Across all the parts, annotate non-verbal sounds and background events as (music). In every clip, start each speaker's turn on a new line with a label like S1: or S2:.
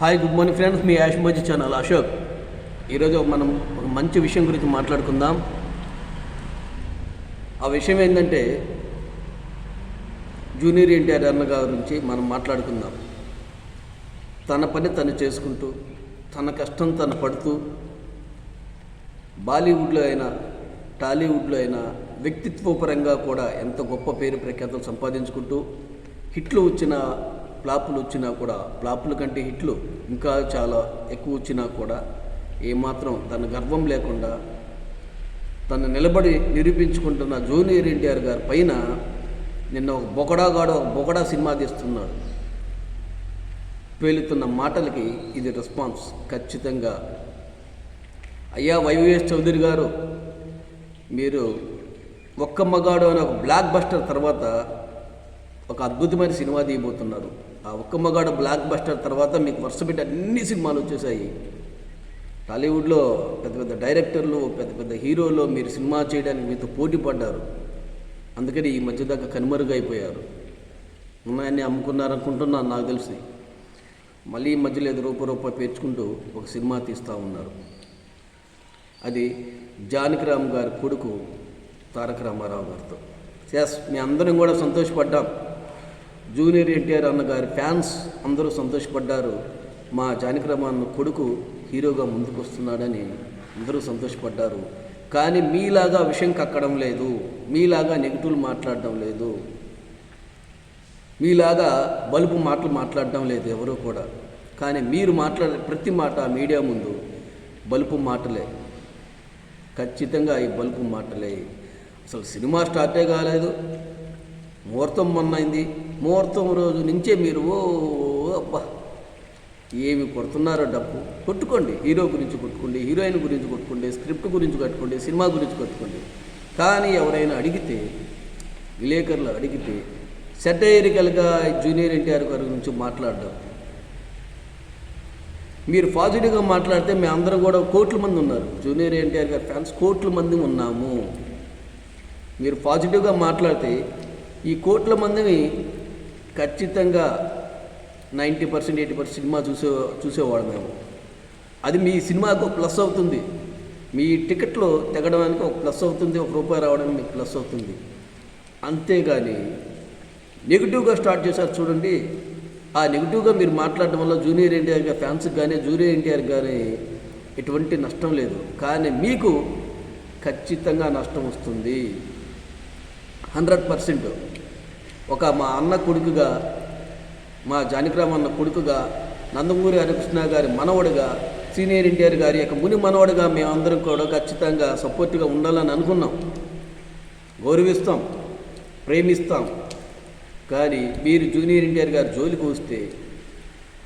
S1: Hi good morning friends మీ Yash channel Ashok. ఈరోజు మనం ఒక మంచి విషయం గురించి మాట్లాడుకుందాం. ఆ విషయం ఏంటంటే జూనియర్ ఎన్టీఆర్ అన్న గారి గురించి మనం మాట్లాడుకుందాం. తన పని తను చేసుకుంటూ తన కష్టం తను పడుతూ బాలీవుడ్లో అయినా టాలీవుడ్లో అయినా వ్యక్తిత్వపరంగా కూడా ఎంత గొప్ప పేరు ప్రఖ్యాతలు సంపాదించుకుంటూ హిట్లు వచ్చిన ఫ్లాపులు వచ్చినా కూడా ఫ్లాపుల కంటే హిట్లు ఇంకా చాలా ఎక్కువ వచ్చినా కూడా ఏమాత్రం తన గర్వం లేకుండా తను నిలబడి నిరూపించుకుంటున్న జూనియర్ ఎన్టీఆర్ గారి పైన నిన్న ఒక బొగడాగాడు ఒక బొగడా సినిమా తీస్తున్నాడు. పేలుతున్న మాటలకి ఇది రెస్పాన్స్ ఖచ్చితంగా. అయ్యా వైవిఎస్ చౌదరి గారు మీరు ఒక్క మగాడు అనే ఒక బ్లాక్ బస్టర్ తర్వాత ఒక అద్భుతమైన సినిమా తీయబోతున్నారు. ఆ ఒక్క మగాడు బ్లాక్ బస్టర్ తర్వాత మీకు వరుస పెట్టి అన్ని సినిమాలు వచ్చేసాయి. టాలీవుడ్లో పెద్ద పెద్ద డైరెక్టర్లు పెద్ద పెద్ద హీరోలు మీరు సినిమా చేయడానికి మీతో పోటీ పడ్డారు. అందుకని ఈ మధ్య దాకా కనుమరుగైపోయారు. ఉన్నాయని అమ్ముకున్నారనుకుంటున్నాను నాకు తెలిసి. మళ్ళీ ఈ మధ్యలో ఏదో రూప రూప పేర్చుకుంటూ ఒక సినిమా తీస్తూ ఉన్నారు. అది జానకిరామ్ గారి కొడుకు తారక రామారావు గారితో. ఎస్ మీ అందరం కూడా సంతోషపడ్డాం. జూనియర్ ఎన్టీఆర్ అన్నగారి ఫ్యాన్స్ అందరూ సంతోషపడ్డారు. మా జానకిరామ్ కొడుకు హీరోగా ముందుకు వస్తున్నాడని అందరూ సంతోషపడ్డారు. కానీ మీలాగా విషయం కక్కడం లేదు. మీలాగా నెగిటివ్లు మాట్లాడడం లేదు. మీలాగా బలుపు మాటలు మాట్లాడడం లేదు ఎవరూ కూడా. కానీ మీరు మాట్లాడే ప్రతి మాట మీడియా ముందు బలుపు మాటలే. ఖచ్చితంగా ఈ బలుపు మాటలే. అసలు సినిమా స్టార్టే కాలేదు. ముహూర్తం మొన్నైంది. ముహూర్తం రోజు నుంచే మీరు ఓ అబ్బా ఏమి కొడుతున్నారో డబ్బు కొట్టుకోండి. హీరో గురించి కొట్టుకోండి హీరోయిన్ గురించి కొట్టుకోండి స్క్రిప్ట్ గురించి కట్టుకోండి సినిమా గురించి కొట్టుకోండి. కానీ ఎవరైనా అడిగితే విలేకరులు అడిగితే సెటైరికల్గా జూనియర్ ఎన్టీఆర్ గారి గురించి మాట్లాడడం. మీరు పాజిటివ్గా మాట్లాడితే మేము అందరం కూడా కోట్ల మంది ఉన్నారు. జూనియర్ ఎన్టీఆర్ గారి ఫ్యాన్స్ కోట్ల మంది ఉన్నాము. మీరు పాజిటివ్గా మాట్లాడితే ఈ కోట్ల మందిని ఖచ్చితంగా ninety percent eighty percent cinema చూసే చూసేవాడు మేము. అది మీ సినిమాకు ప్లస్ అవుతుంది. మీ టికెట్లు తెగడానికి ఒక ప్లస్ అవుతుంది ఒక రూపాయి రావడానికి మీకు ప్లస్ అవుతుంది. అంతేగాని నెగిటివ్గా స్టార్ట్ చేశారు చూడండి. ఆ నెగిటివ్గా మీరు మాట్లాడడం వల్ల జూనియర్ ఎన్టీఆర్ గారి ఫ్యాన్స్కి కానీ జూనియర్ ఎన్టీఆర్ గారి ఎటువంటి నష్టం లేదు. కానీ మీకు ఖచ్చితంగా నష్టం వస్తుంది. Hundred percent. ఒక మా అన్న కొడుకుగా మా జానకిరామ్ అన్న కొడుకుగా నందమూరి హరికృష్ణ గారి మనవడుగా సీనియర్ ఎన్టీఆర్ గారి యొక్క ముని మనవడుగా మేమందరం కూడా ఖచ్చితంగా సపోర్ట్గా ఉండాలని అనుకున్నాం. గౌరవిస్తాం ప్రేమిస్తాం. కానీ మీరు జూనియర్ ఎన్టీఆర్ గారి జోలికి వస్తే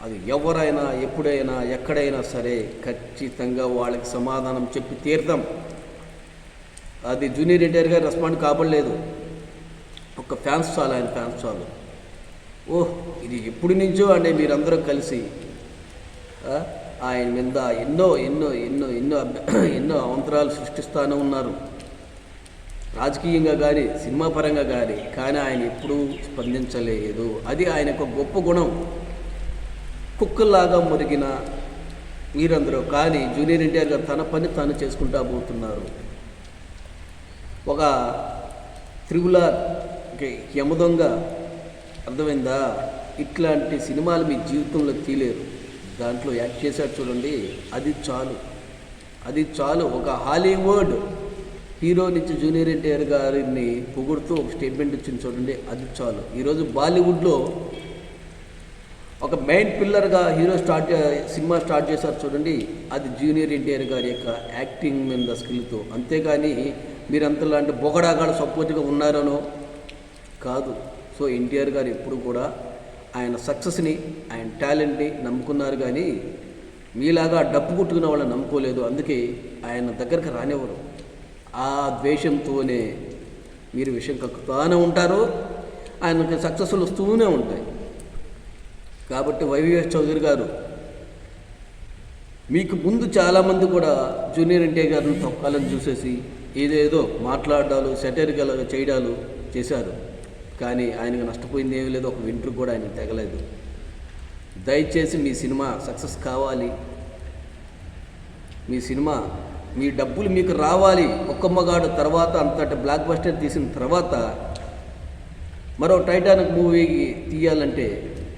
S1: అది ఎవరైనా ఎప్పుడైనా ఎక్కడైనా సరే ఖచ్చితంగా వాళ్ళకి సమాధానం చెప్పి తీర్థం అది జూనియర్ ఎన్టీఆర్ గారు రెస్పాండ్ కాబడలేదు. ఒక ఫ్యాన్స్ చాలు ఆయన ఫ్యాన్స్ చాలు. ఓహ్ ఇది ఎప్పటి నుంచో అంటే మీరందరూ కలిసి. ఆయన మీద ఎన్నో ఎన్నో ఎన్నో ఎన్నో (clears throat) ఎన్నో అవంతరాలు సృష్టిస్తూనే ఉన్నారు. రాజకీయంగా కానీ సినిమా పరంగా కానీ కానీ ఆయన ఎప్పుడూ స్పందించలేదు. అది ఆయన యొక్క గొప్ప గుణం. కుక్కల్లాగా మురిగిన మీరందరూ కానీ జూనియర్ ఎన్టీఆర్ గారు తన పని తాను చేసుకుంటా పోతున్నారు. ఒక త్రిగులార్ యమదొంగ. అర్థమైందా? ఇట్లాంటి సినిమాలు మీ జీవితంలో తీలేరు దాంట్లో యాక్ట్ చేశాడు చూడండి అది చాలు. అది చాలు. ఒక హాలీవుడ్ హీరో నుంచి జూనియర్ ఎన్టీఆర్ గారిని పొగుడుతూ ఒక స్టేట్మెంట్ ఇచ్చింది చూడండి అది చాలు. ఈరోజు బాలీవుడ్లో ఒక మెయిన్ పిల్లర్గా హీరో స్టార్ట్ సినిమా స్టార్ట్ చేశారు చూడండి అది జూనియర్ ఎన్టీఆర్ గారి యొక్క యాక్టింగ్ మీద స్కిల్తో. అంతేగాని మీరంతలాంటి బొగడాగాడు సపోర్ట్గా ఉన్నారనో కాదు. సో ఎన్టీఆర్ గారు ఎప్పుడు కూడా ఆయన సక్సెస్ని ఆయన టాలెంట్ని నమ్ముకున్నారు కానీ మీలాగా డబ్బు కొట్టుకున్న వాళ్ళని నమ్ముకోలేదు. అందుకే ఆయన దగ్గరకు రానివ్వరు. ఆ ద్వేషంతోనే మీరు విషయం కక్కుతానే ఉంటారు. ఆయనకి సక్సెస్లు వస్తూనే ఉంటాయి. కాబట్టి వైవిఎస్ చౌదరి గారు మీకు ముందు చాలామంది కూడా జూనియర్ ఎన్టీఆర్ గారిని తొక్కాలని చూసేసి ఏదేదో మాట్లాడాలు సెటరికల్ చేయడాలు చేశారు. కానీ ఆయనకు నష్టపోయింది ఏమీ లేదు. ఒక వింటర్ కూడా ఆయన తెగలేదు. దయచేసి మీ సినిమా సక్సెస్ కావాలి. మీ సినిమా మీ డబ్బులు మీకు రావాలి. ఒక్కమ్మగాడు తర్వాత అంతటి బ్లాక్ బస్టర్ తీసిన తర్వాత మరో టైటానిక్ మూవీ తీయాలంటే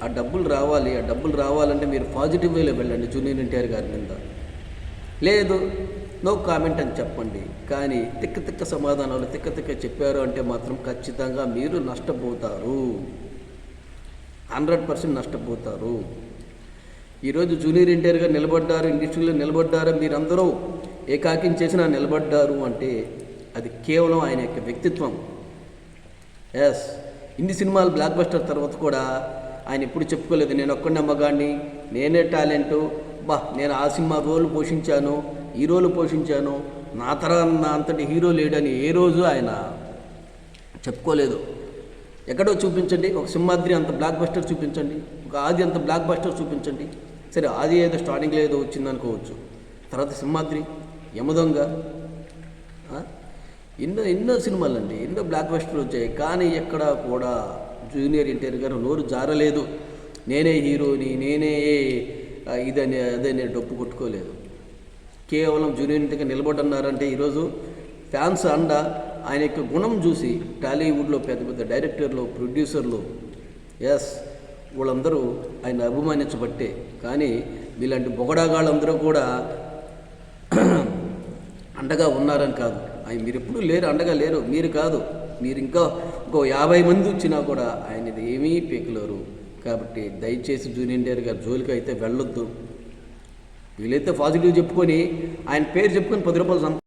S1: ఆ డబ్బులు రావాలి. ఆ డబ్బులు రావాలంటే మీరు పాజిటివ్ వేలో వెళ్ళండి జూనియర్ ఎన్టీఆర్ గారి మీద. లేదు నో కామెంట్ అని చెప్పండి. కానీ తిక్క తిక్క సమాధానాలు తిక్క తిక్క చెప్పారు అంటే మాత్రం ఖచ్చితంగా మీరు నష్టపోతారు. హండ్రెడ్ పర్సెంట్ నష్టపోతారు. ఈరోజు జూనియర్ ఇంటర్గా నిలబడ్డారు ఇండస్ట్రీలో నిలబడ్డారు మీరందరూ ఏకాకిం చేసినా నిలబడ్డారు అంటే అది కేవలం ఆయన యొక్క వ్యక్తిత్వం. ఎస్ ఇన్ని సినిమాలు బ్లాక్ బస్టర్ తర్వాత కూడా ఆయన ఎప్పుడు చెప్పుకోలేదు నేను ఒక్కడిని అమ్మగాడిని నేనే టాలెంటు బా నేను ఆ సినిమా రోల్ పోషించాను హీరోలు పోషించాను. నా తర నా అంతటి హీరో లేడని ఏ రోజు ఆయన చెప్పుకోలేదు. ఎక్కడో చూపించండి. ఒక సింహాద్రి అంత బ్లాక్ బస్టర్ చూపించండి. ఒక ఆది అంత బ్లాక్ బస్టర్ చూపించండి. సరే ఆది ఏదో స్టార్టింగ్లో ఏదో వచ్చింది అనుకోవచ్చు తర్వాత సింహాద్రి యమదొంగ ఎన్నో ఎన్నో సినిమాలు అండి ఎన్నో బ్లాక్ బస్టర్లు వచ్చాయి. కానీ ఎక్కడా కూడా జూనియర్ ఎన్టీఆర్ గారు నోరు జారలేదు. నేనే హీరోని నేనే ఇదని అదే నేను డప్పు కొట్టుకోలేదు. కేవలం జూనియర్ ఎన్టీఆర్ నిలబడున్నారంటే ఈరోజు ఫ్యాన్స్ అండ ఆయన యొక్క గుణం చూసి టాలీవుడ్లో పెద్ద పెద్ద డైరెక్టర్లు ప్రొడ్యూసర్లు ఎస్ వాళ్ళందరూ ఆయన అభిమానించబట్టే. కానీ వీలాంటి బొగడాగాళ్ళందరూ కూడా (clears throat) అండగా ఉన్నారని కాదు. ఆయన మీరు ఎప్పుడూ లేరు అండగా లేరు. మీరు కాదు. మీరు ఇంకా ఇంకో యాభై మంది వచ్చినా కూడా ఆయన ఇది ఏమీ పీకలేరు. కాబట్టి దయచేసి జూనియర్ గారు జోలికి అయితే వెళ్ళొద్దు. వీలైతే పాజిటివ్ చెప్పుకొని ఆయన పేరు చెప్పుకొని పది రూపాయలు సంపా